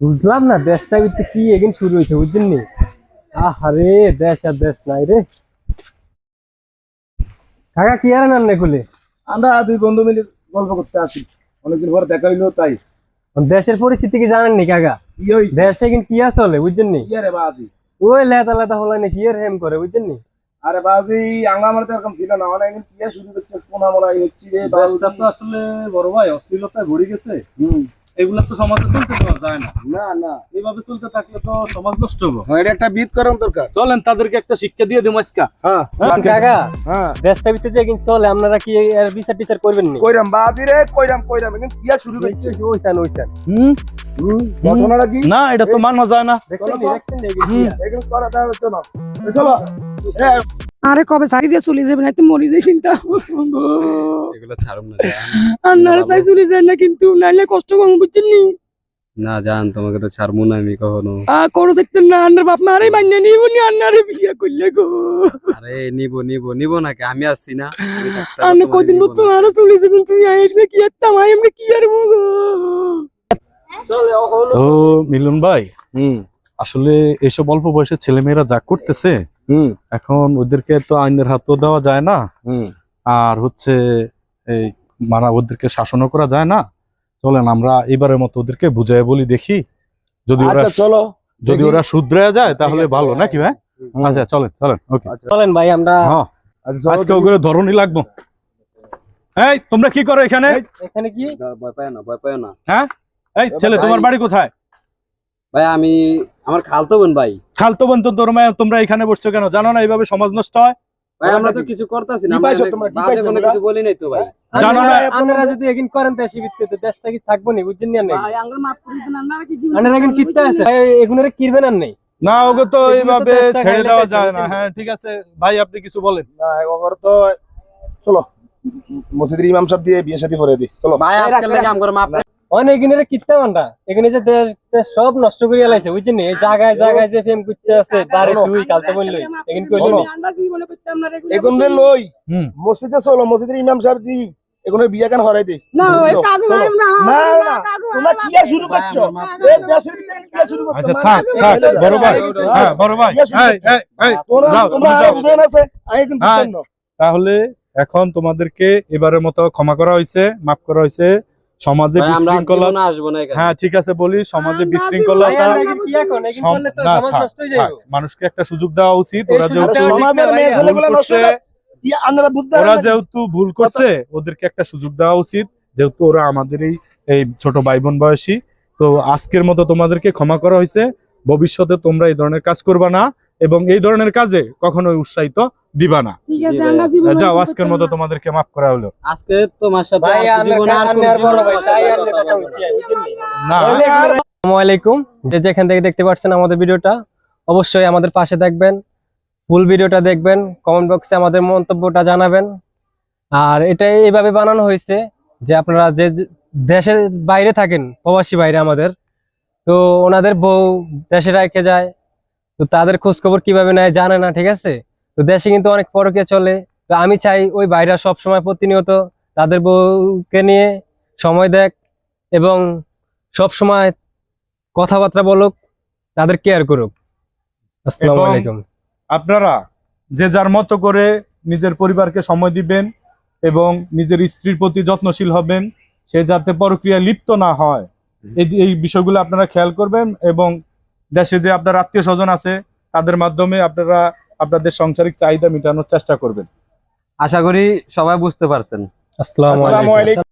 বুঝলাম না দেশটা ভিতরে কি এগিন শুরু হয়েছে বুঝছেন নি আহারে দেশ আর দেশ নাই রে। কাকা কি আর নাম নেকুলে আমরা দুই বন্ধু মিলে গল্প করতে আসি। অনেকদিন পর দেখা হইল তাই। দেশের পরিস্থিতি কি জানেন নি কাকা দেশে কিন্তু কি আর চলে বুঝছেন নি কি রে বাজি? ওই লেতা লেতা হলো না কি আর হেম করে বুঝছেন নি আরে বাজি আঙ্গা আমার তো এরকম ছিল না। মানে এখন কি শুরু করছে কোনা মলাই হচ্ছে রে দেশটা তো আসলে বড় ভাই অশ্লীলতায় ভরে গেছে। হুম। এগুলা তো সমাজে চলতে দেওয়া যায় না। না না। এইভাবে চলতে থাকলে তো সমাজ নষ্ট হবে। হ্যাঁ এটা একটা বিদ করার দরকার। চলেন তাদেরকে একটা শিক্ষা দিয়ে দিই আজকা হ্যাঁ। কাকা হ্যাঁ। দেশটা ভিতরে যে কিন্তু চলে আপনারা কি এর বিচার টিচার করবেন নি? কইরাম রে কইরাম কইরাম। এখন কি শুরু হুম? ঘটনাটা কি? না এটা তো মানা যায় না। দেখছেন নি চলো চলো। আরে কবে সারি দিয়ে চলে যাবে না তুই মরি যাই চিন্তা এগুলো ছাড়ুম না আন্নারা চাই চলে যায় না কিন্তু নাইলে কষ্ট কম বুঝছেন নি? না জান তোমাকে তো ছাড়বো না আমি কখনো। আ কোনো দেখতেন না আন্নার বাপ মারে মান্য নিব নি আন্নারে বিয়ে করলে গো। আরে নিব নিব নিব নাকি আমি আসছি না। আমি আন্না কদিন মতো না। আরও চলে যাবেন তুমি আসলে কি আর তামাই এমনি কি আর গো। ও মিলন ভাই হুম। আসলে এসব অল্প বয়সের ছেলেমেয়েরা যা করতেছে এখন ওদেরকে তো আইনের হাতও দেওয়া যায় না। হুম। আর হচ্ছে এই মারা ওদেরকে শাসনও করা যায় না। চলেন আমরা এবারের মতো ওদেরকে বুঝাই বলি দেখি। যদি ওরা আচ্ছা চলো। যদি ওরা শুধরে যায় তাহলে ভালো নাকি ভাই? আচ্ছা চলেন চলেন ওকে। চলেন ভাই আমরা হ্যাঁ। আচ্ছা আজকে ওগুলো ধরনই লাগবো। এই তোমরা কি করো এখানে? এখানে কি? ভয় পায় না ভয় পায় না। হ্যাঁ? এই ছেলে তোমার বাড়ি কোথায়? ভাই আমি আমার খালতো বোন ভাই। খালতো বোন তো তোমরা তোমরা এখানে বসছো কেন? জানো না এইভাবে সমাজ নষ্ট হয়? ভাই আমরা তো কিছু করতেছি না আমরা বাজে কোনো কিছু বলি নাই তো ভাই। জানো না আপনারা যদি এগিন করেন দেশি ভিত্তিতে দেশটা কি থাকব নি বুঝছেন নি ভাই করে দেন আন্নারা কি আপনারা এগিন কিত্তা আছে। এগুলোরে কিরবেন আর নেই? না ওকে তো এইভাবে ছেড়ে দেওয়া যায় না। হ্যাঁ ঠিক আছে। ভাই আপনি কিছু বলেন। না এবার তো চলো। মসজিদের ইমাম সাহেব দিয়ে বিয়ে শাদী করে দি। চলো। ভাই আজকে লাগে আমগর মাপ অনেক কিত্তা যে দেশ দেশ সব নষ্ট করিয়া লাইছে বুঝছেন নি? এই জায়গায় জায়গায় যে ফেম করতে আছে দাঁড়ে তুই কালতে বললি। এগিন কইলি নি? আন্ডা জীবনে করতাম না রেগুলার এখন রে লই মসজিদে চলো মসজিদের ইমাম সাহেব দি এখন বিয়ে কেন হরাই দি? না ওই চলো, কাকু চলো। না না না তোমরা কি শুরু করছ? এই দেশের ভিতরে কি শুরু করছ? আচ্ছা থাক থাক বড় ভাই হ্যাঁ বড় ভাই। এই এই এই তোমরা তোমরা তুমি আরও যাও। বুঝেন আছে? আমি কিন্তু। বুঝতেন না। তাহলে এখন তোমাদেরকে এবারের মতো ক্ষমা করা হয়েছে মাফ করা হয়েছে সমাজে বিশৃঙ্খলা হ্যাঁ ঠিক আছে বলি সমাজে বিশৃঙ্খলতা হয়ে মানুষকে একটা সুযোগ দেওয়া উচিত। ওরা যেহেতু ওরা যেহেতু ভুল করছে ওদেরকে একটা সুযোগ দেওয়া উচিত। যেহেতু ওরা আমাদেরই এই ছোট ভাই বোন বয়সী তো আজকের মতো তোমাদেরকে ক্ষমা করা হয়েছে। ভবিষ্যতে তোমরা এই ধরনের কাজ করবা না এবং এই ধরনের কাজে কখনোই উৎসাহিত দিবা না। যাও আজকের মতো তোমাদেরকে মাফ করা হলো আজকে তোমার সাথে আলাইকুম। যে যেখান থেকে দেখতে পাচ্ছেন আমাদের ভিডিওটা অবশ্যই আমাদের পাশে থাকবেন ফুল ভিডিওটা দেখবেন কমেন্ট বক্সে আমাদের মন্তব্যটা জানাবেন। আর এটা এইভাবে বানানো হয়েছে যে আপনারা যে দেশের বাইরে থাকেন প্রবাসী বাইরে আমাদের তো ওনাদের বউ দেশে রেখে যায় তো তাদের খোঁজ খবর কীভাবে নেয় জানে না ঠিক আছে? তো দেশে কিন্তু অনেক পরকে চলে। তো আমি চাই ওই বাইরা সব সময় প্রতিনিয়ত তাদের বউকে নিয়ে সময় দেখ এবং সব সময় কথাবার্তা বলুক তাদের কেয়ার করুক। আসসালামু আলাইকুম। আপনারা যে যার মতো করে নিজের পরিবারকে সময় দিবেন এবং নিজের স্ত্রীর প্রতি যত্নশীল হবেন সে যাতে পরক্রিয়ায় লিপ্ত না হয় এই এই বিষয়গুলো আপনারা খেয়াল করবেন এবং দেশে যে আপনার আত্মীয় স্বজন আছে তাদের মাধ্যমে আপনারা আপনাদের সাংসারিক চাহিদা মেটানোর চেষ্টা করবেন। আশা করি সবাই বুঝতে পারছেন। আসসালামু আলাইকুম।